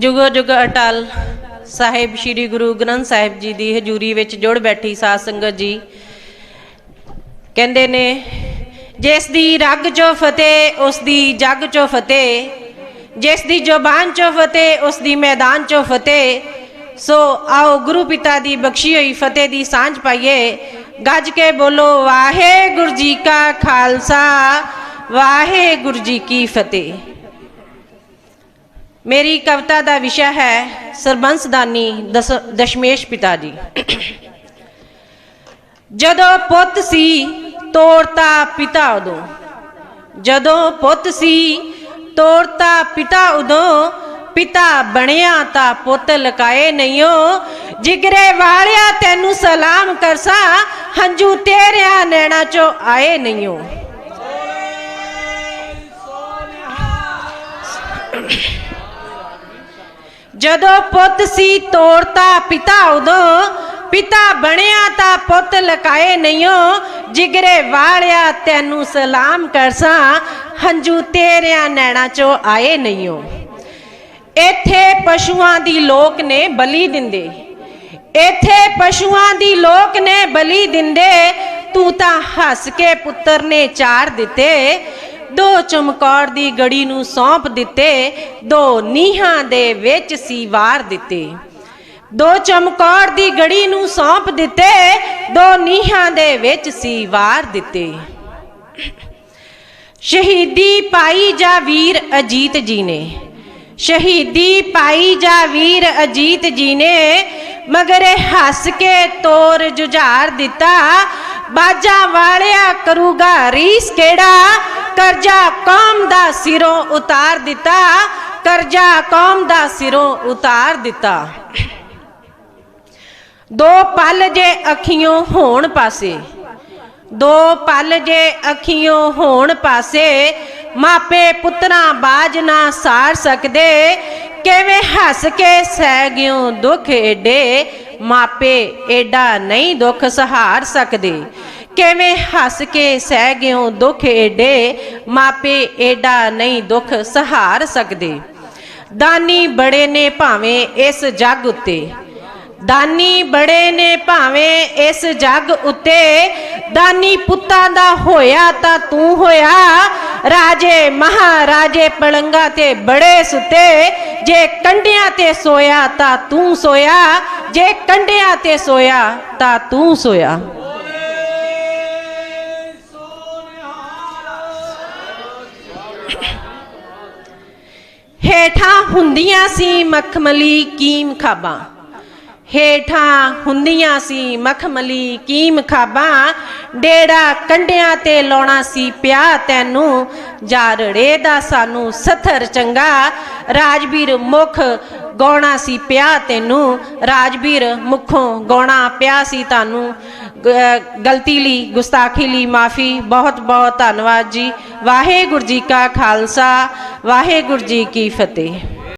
ਜੁਗੋ ਜੁਗ ਅਟਲ ਸਾਹਿਬ, ਸ੍ਰੀ ਗੁਰੂ ਗ੍ਰੰਥ ਸਾਹਿਬ ਜੀ ਦੀ ਹਜ਼ੂਰੀ ਵਿੱਚ ਜੁੜ ਬੈਠੀ ਸਾਧ ਸੰਗਤ ਜੀ। ਕਹਿੰਦੇ ਨੇ, ਜਿਸ ਦੀ ਰੱਗ ਚੋਂ ਫਤਿਹ, ਉਸ ਦੀ ਜੱਗ ਚੋਂ ਫਤਿਹ, ਜਿਸ ਦੀ ਜ਼ੁਬਾਨ ਚੋਂ ਫਤਿਹ, ਉਸ ਦੀ ਮੈਦਾਨ ਚੋਂ ਫਤਿਹ, ਸੋ ਆਓ ਗੁਰੂ ਪਿਤਾ ਦੀ ਬਖਸ਼ੀ ਹੋਈ ਫਤਿਹ ਦੀ ਸਾਂਝ ਪਾਈਏ। ਗੱਜ ਕੇ ਬੋਲੋ, ਵਾਹਿਗੁਰੂ ਜੀ ਕਾ ਖਾਲਸਾ, ਵਾਹਿਗੁਰੂ ਜੀ ਕੀ ਫਤਿਹ। ਮੇਰੀ ਕਵਿਤਾ ਦਾ ਵਿਸ਼ਾ ਹੈ ਸਰਬੰਸਦਾਨੀ ਦਸ ਦਸ਼ਮੇਸ਼ ਪਿਤਾ ਜੀ। ਜਦੋਂ ਪੁੱਤ ਸੀ ਤੋੜਤਾ ਪਿਤਾ ਉਦੋਂ। ਜਦੋਂ ਪੁੱਤ ਸੀ ਤੋੜਤਾ ਪਿਤਾ ਉਦੋਂ, ਪਿਤਾ ਬਣਿਆ ਤਾਂ ਪੁੱਤ ਲਕਾਏ ਨਹੀਂਓ ਜਿਗਰੇ ਵਾਲਿਆ ਤੈਨੂੰ ਸਲਾਮ ਕਰਸਾ, ਹੰਝੂ ਤੇਰਿਆਂ ਨੈਣਾ ਚੋਂ ਆਏ ਨਹੀਂਓ ਜਦੋਂ ਪੁੱਤ ਸੀ ਤੋੜਤਾ ਪਿਤਾ ਉਦੋਂ, ਪਿਤਾ ਬਣਿਆ ਤਾਂ ਪੁੱਤ ਲਕਾਏ ਨਹੀਂਓ ਜਿਗਰੇ ਵਾਲਿਆ ਤੈਨੂੰ ਸਲਾਮ ਕਰਸਾਂ, ਹੰਝੂ ਤੇਰਿਆਂ ਨੈਣਾ ਚੋਂ ਆਏ ਨਹੀਂਓ ਇੱਥੇ ਪਸ਼ੂਆਂ ਦੀ ਲੋਕ ਨੇ ਬਲੀ ਦਿੰਦੇ। ਇੱਥੇ ਪਸ਼ੂਆਂ ਦੀ ਲੋਕ ਨੇ ਬਲੀ ਦਿੰਦੇ। ਤੂੰ ਤਾਂ ਹੱਸ ਕੇ ਪੁੱਤਰ ਨੇ ਚਾਰ ਦਿੱਤੇ। ਦੋ ਚਮਕੌਰ ਦੀ ਗੜੀ ਨੂੰ ਸੌਂਪ ਦਿੱਤੇ, ਦੋ ਨੀਹਾਂ ਦੇ ਵਿੱਚ ਸੀ ਵਾਰ ਦਿੱਤੇ। ਦੋ ਚਮਕੌਰ ਦੀ ਗੜੀ ਨੂੰ ਸੌਂਪ ਦਿੱਤੇ, ਦੋ ਨੀਹਾਂ ਦੇ ਵਿੱਚ ਸੀ ਦਿੱਤੇ। ਸ਼ਹੀਦੀ ਪਾਈ ਜਾ ਵੀਰ ਅਜੀਤ ਜੀ ਨੇ। ਸ਼ਹੀਦੀ ਪਾਈ ਜਾ ਵੀਰ ਅਜੀਤ ਜੀ ਨੇ ਮਗਰੇ ਹੱਸ ਕੇ ਤੋਰ ਜੁਝਾਰ ਦਿੱਤਾ, ਬਾਜਾ ਵਾਲਿਆ ਕਰੂਗਾ ਰੀਸ ਕਿਹੜਾ? ਕਰਜ਼ਾ ਕੌਮ ਦਾ ਸਿਰੋਂ ਉਤਾਰ ਦਿੱਤਾ, ਕਰਜ਼ਾ ਕੌਮ ਦਾ ਸਿਰੋਂ ਉਤਾਰ ਦਿੱਤਾ। ਦੋ ਪਲ ਜੇ ਅੱਖੀਆਂ ਹੋਣ ਪਾਸੇ, ਦੋ ਪਲ ਜੇ ਅੱਖੀਆਂ ਹੋਣ ਪਾਸੇ, ਮਾਪੇ ਪੁੱਤਰਾਂ ਬਾਜ ਨਾ ਸਾਰ ਸਕਦੇ, ਕਿਵੇਂ ਹੱਸ ਕੇ ਸਹਿ ਗਿਓ ਦੁੱਖ ਏਡੇ, ਮਾਪੇ ਏਡਾ ਨਹੀਂ ਦੁੱਖ ਸਹਾਰ ਸਕਦੇ। ਕਿਵੇਂ ਹੱਸ ਕੇ ਸਹਿ ਗਿਓ ਦੁੱਖ ਏਡੇ, ਮਾਪੇ ਏਡਾ ਨਹੀਂ ਦੁੱਖ ਸਹਾਰ ਸਕਦੇ। ਦਾਨੀ ਬੜੇ ਨੇ ਭਾਵੇਂ ਇਸ ਜੱਗ ਉੱਤੇ। ਦਾਨੀ ਬੜੇ ਨੇ ਭਾਵੇਂ ਇਸ ਜੱਗ ਉੱਤੇ। ਦਾਨੀ ਪੁੱਤਾਂ ਦਾ ਹੋਇਆ ਤਾਂ ਤੂੰ ਹੋਇਆ। ਰਾਜੇ ਮਹਾਰਾਜੇ ਪਲੰਗਾ ਤੇ ਬੜੇ ਸੁੱਤੇ। ਜੇ ਕੰਡਿਆਂ ਤੇ ਸੋਇਆ ਤਾਂ ਤੂੰ ਸੋਇਆ। ਜੇ ਕੰਡਿਆਂ ਤੇ ਸੋਇਆ ਤਾਂ ਤੂੰ ਸੋਇਆ। ਹੇਠਾਂ ਹੁੰਦੀਆਂ ਸੀ ਮਖਮਲੀ ਕੀਮ ਖਾਬਾਂ। ਹੇਠਾਂ ਹੁੰਦੀਆਂ ਸੀ ਮਖਮਲੀ ਕੀਮ ਖਾਬਾਂ। ਡੇੜਾ ਕੰਡਿਆਂ ਤੇ ਲਾਉਣਾ ਸੀ ਪਿਆ ਤੈਨੂੰ। ਜਾਰੜੇ ਦਾ ਸਾਨੂੰ ਸਥਰ ਚੰਗਾ। ਰਾਜਵੀਰ ਮੁਖ ਗਾਉਣਾ ਸੀ ਪਿਆ ਤੈਨੂੰ। ਰਾਜਵੀਰ ਮੁਖੋਂ ਗਾਉਣਾ ਪਿਆ ਸੀ ਤੁਹਾਨੂੰ। ਗਲਤੀ ਲਈ, ਗੁਸਤਾਖੀ ਲਈ ਮਾਫੀ। ਬਹੁਤ ਬਹੁਤ ਧੰਨਵਾਦ ਜੀ। ਵਾਹਿਗੁਰੂ ਜੀ ਕਾ ਖਾਲਸਾ, ਵਾਹਿਗੁਰੂ ਜੀ ਕੀ ਫਤਿਹ।